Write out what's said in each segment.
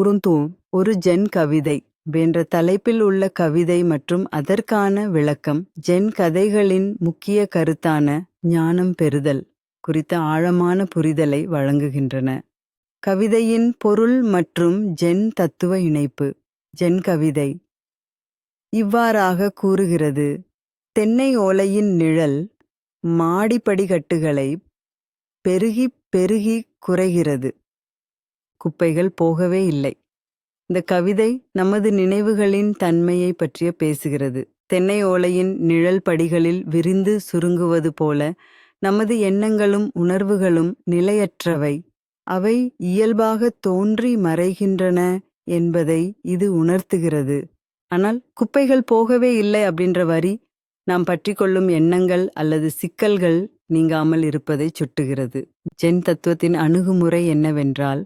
உருந்தும் ஒரு ஜென் கவிதை. என்ற தலைப்பில் உள்ள கவிதை மற்றும் அதற்கான விளக்கம் ஜென் கதைகளின் முக்கிய கருத்தான ஞானம் பெறுதல் குறித்த ஆழமான புரிதலை வழங்குகின்றன. கவிதையின் பொருள் மற்றும் ஜென் தத்துவ இணைப்பு ஜென் கவிதை. இவ்வாறாக கூறுகிறது தென்னை ஓலையின் நிழல் மாடிப்படிகட்டுகளை பெருகி பெருகி குறைகிறது. குப்பைகள் போகவே இல்லை. இந்த கவிதை நமது நினைவுகளின் தன்மையை பற்றிய பேசுகிறது. தென்னை ஓலையின் நிழல் படிகளில் விரிந்து சுருங்குவது போல நமது எண்ணங்களும் உணர்வுகளும் நிலையற்றவை. அவை இயல்பாக தோன்றி மறைகின்றன என்பதை இது உணர்த்துகிறது. ஆனால் குப்பைகள் போகவே இல்லை அப்படின்ற வரி நாம் பற்றி கொள்ளும் எண்ணங்கள் அல்லது சிக்கல்கள் நீங்காமல் இருப்பதை சுட்டுகிறது. ஜென் தத்துவத்தின் அணுகுமுறை என்னவென்றால்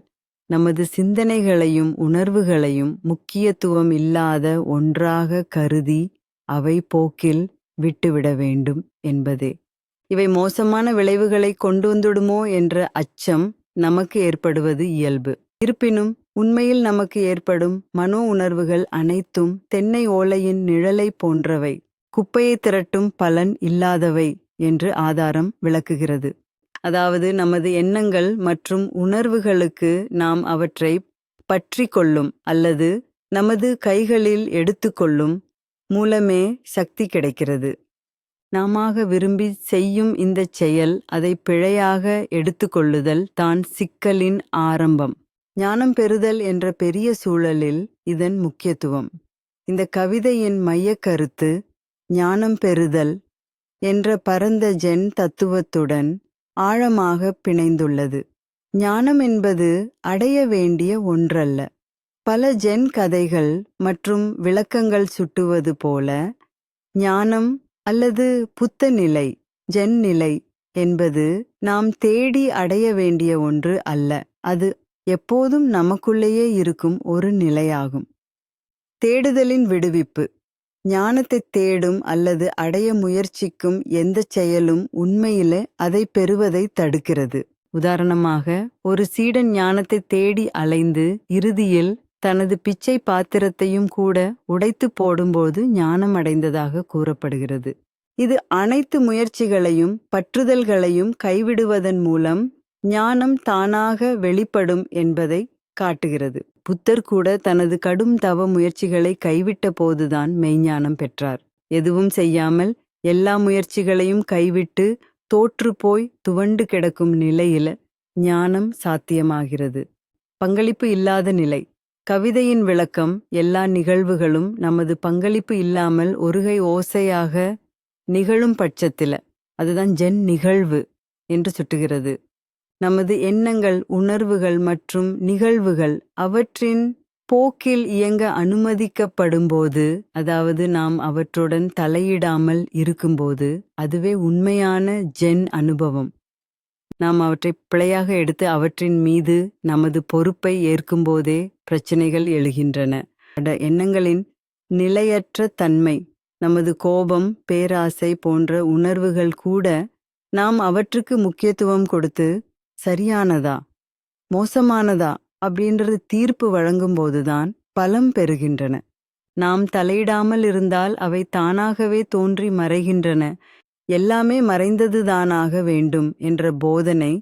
நமது சிந்தனைகளையும் உணர்வுகளையும் முக்கியத்துவம் இல்லாத ஒன்றாக கருதி அவை போக்கில் விட்டுவிட வேண்டும் என்பதே. இவை மோசமான விளைவுகளை கொண்டு வந்துடுமோ என்ற அச்சம் நமக்கு ஏற்படுவது இயல்பு. இருப்பினும் உண்மையில் நமக்கு ஏற்படும் மனோ உணர்வுகள் அனைத்தும் தென்னை ஓலையின் நிழலை போன்றவை குப்பையை திரட்டும் பலன் இல்லாதவை என்று ஆதாரம் விளக்குகிறது. அதாவது நமது எண்ணங்கள் மற்றும் உணர்வுகளுக்கு நாம் அவற்றை பற்றி கொள்ளும் அல்லது நமது கைகளில் எடுத்துக்கொள்ளும் மூலமே சக்தி கிடைக்கிறது. நாமாக விரும்பி செய்யும் இந்த செயல் அதை பிழையாக எடுத்துக்கொள்ளுதல் தான் சிக்கலின் ஆரம்பம். ஞானம் பெறுதல் என்ற பெரிய சூழலில் இதன் முக்கியத்துவம். இந்த கவிதையின் மைய கருத்து ஞானம் பெறுதல் என்ற பரந்த ஜென் தத்துவத்துடன் ஆழமாக பிணைந்துள்ளது. ஞானம் என்பது அடைய வேண்டிய ஒன்றல்ல. பல ஜென் கதைகள் மற்றும் விளக்கங்கள் சுட்டுவது போல ஞானம் அல்லது புத்த நிலை ஜென் நிலை என்பது நாம் தேடி அடைய வேண்டிய ஒன்று அல்ல. அது எப்போதும் நமக்குள்ளேயே இருக்கும் ஒரு நிலையாகும். தேடுதலின் விடுவிப்பு. ஞானத்தை தேடும் அல்லது அடைய முயற்சிக்கும் எந்த செயலும் உண்மையிலே அதை பெறுவதை தடுக்கிறது. உதாரணமாக ஒரு சீடன் ஞானத்தை தேடி அலைந்து இறுதியில் தனது பிச்சை பாத்திரத்தையும் கூட உடைத்து போடும்போது ஞானம் அடைந்ததாக கூறப்படுகிறது. இது அனைத்து முயற்சிகளையும் பற்றுதல்களையும் கைவிடுவதன் மூலம் ஞானம் தானாக வெளிப்படும் என்பதை காட்டுகிறது. புத்தர் கூட தனது கடும் தவ முயற்சிகளை கைவிட்ட போதுதான் மெய்ஞானம் பெற்றார். எதுவும் செய்யாமல் எல்லா முயற்சிகளையும் கைவிட்டு தோற்று போய் துவண்டு கிடக்கும் நிலையில ஞானம் சாத்தியமாகிறது. பங்களிப்பு இல்லாத நிலை. கவிதையின் விளக்கம் எல்லா நிகழ்வுகளும் நமது பங்களிப்பு இல்லாமல் ஒருகை ஓசையாக நிகழும் பட்சத்தில். அதுதான் ஜென் நிகழ்வு என்று சுட்டுகிறது. நமது எண்ணங்கள் உணர்வுகள் மற்றும் நிகழ்வுகள் அவற்றின் போக்கில் இயங்க அனுமதிக்கப்படும்போது அதாவது நாம் அவற்றுடன் தலையிடாமல் இருக்கும்போது அதுவே உண்மையான ஜென் அனுபவம். நாம் அவற்றை பிழையாக எடுத்து அவற்றின் மீது நமது பொறுப்பை ஏற்கும்போதே பிரச்சனைகள் எழுகின்றன. அட எண்ணங்களின் நிலையற்ற தன்மை நமது கோபம் பேராசை போன்ற உணர்வுகள் கூட நாம் அவற்றுக்கு முக்கியத்துவம் கொடுத்து சரியானதா? மோசமானதா? அப்படின்றது தீர்ப்பு வழங்கும்போதுதான் பலம் பெறுகின்றன. நாம் தலையிடாமல் இருந்தால் அவை தானாகவே தோன்றி மறைகின்றன. எல்லாமே மறைந்ததுதானாக வேண்டும் என்ற போதனை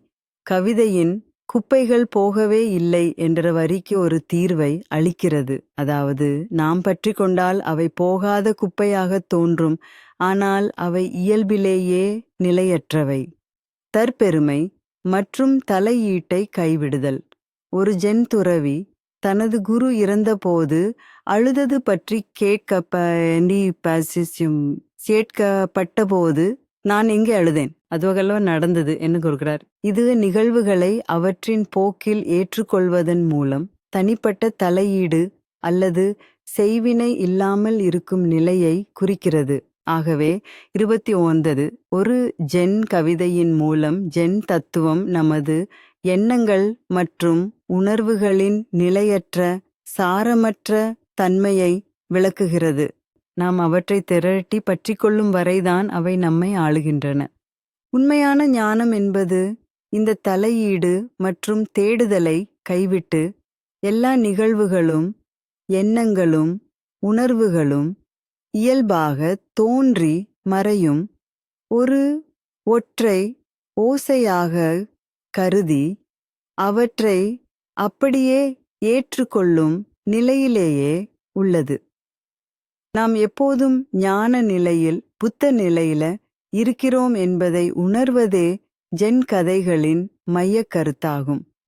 கவிதையின் குப்பைகள் போகவே இல்லை என்ற வரிக்கு ஒரு தீர்வை அளிக்கிறது. அதாவது நாம் பற்றி கொண்டால் அவை போகாத குப்பையாக தோன்றும் ஆனால் அவை இயல்பிலேயே நிலையற்றவை. தற்பெருமை மற்றும் தலையீட்டை கைவிடுதல். ஒரு ஜென் துறவி தனது குரு இறந்தபோது அழுதது பற்றி கேட்கப்பட்டபோது நான் எங்கே அழுதேன். அதுவகெல்லாம் நடந்தது என்று கூறுகிறார். இது நிகழ்வுகளை அவற்றின் போக்கில் ஏற்றுக்கொள்வதன் மூலம் தனிப்பட்ட தலையீடு அல்லது செய்வினை இல்லாமல் இருக்கும் நிலையை குறிக்கிறது. ஆகவே இருபத்தி ஒன்பது. ஒரு ஜென் கவிதையின் மூலம் ஜென் தத்துவம் நமது எண்ணங்கள் மற்றும் உணர்வுகளின் நிலையற்ற சாரமற்ற தன்மையை விளக்குகிறது. நாம் அவற்றை திரட்டி பற்றிக்கொள்ளும் வரைதான் அவை நம்மை ஆளுகின்றன. உண்மையான ஞானம் என்பது இந்த தலையீடு மற்றும் தேடுதலை கைவிட்டு எல்லா நிகழ்வுகளும் எண்ணங்களும் உணர்வுகளும் இயல்பாக தோன்றி மறையும் ஒரு ஒற்றை ஓசையாக கருதி அவற்றை அப்படியே ஏற்றுக்கொள்ளும் நிலையிலேயே உள்ளது. நாம் எப்போதும் ஞான நிலையில் புத்த நிலையில இருக்கிறோம் என்பதை உணர்வதே ஜென் கதைகளின் மையக் கருத்தாகும்.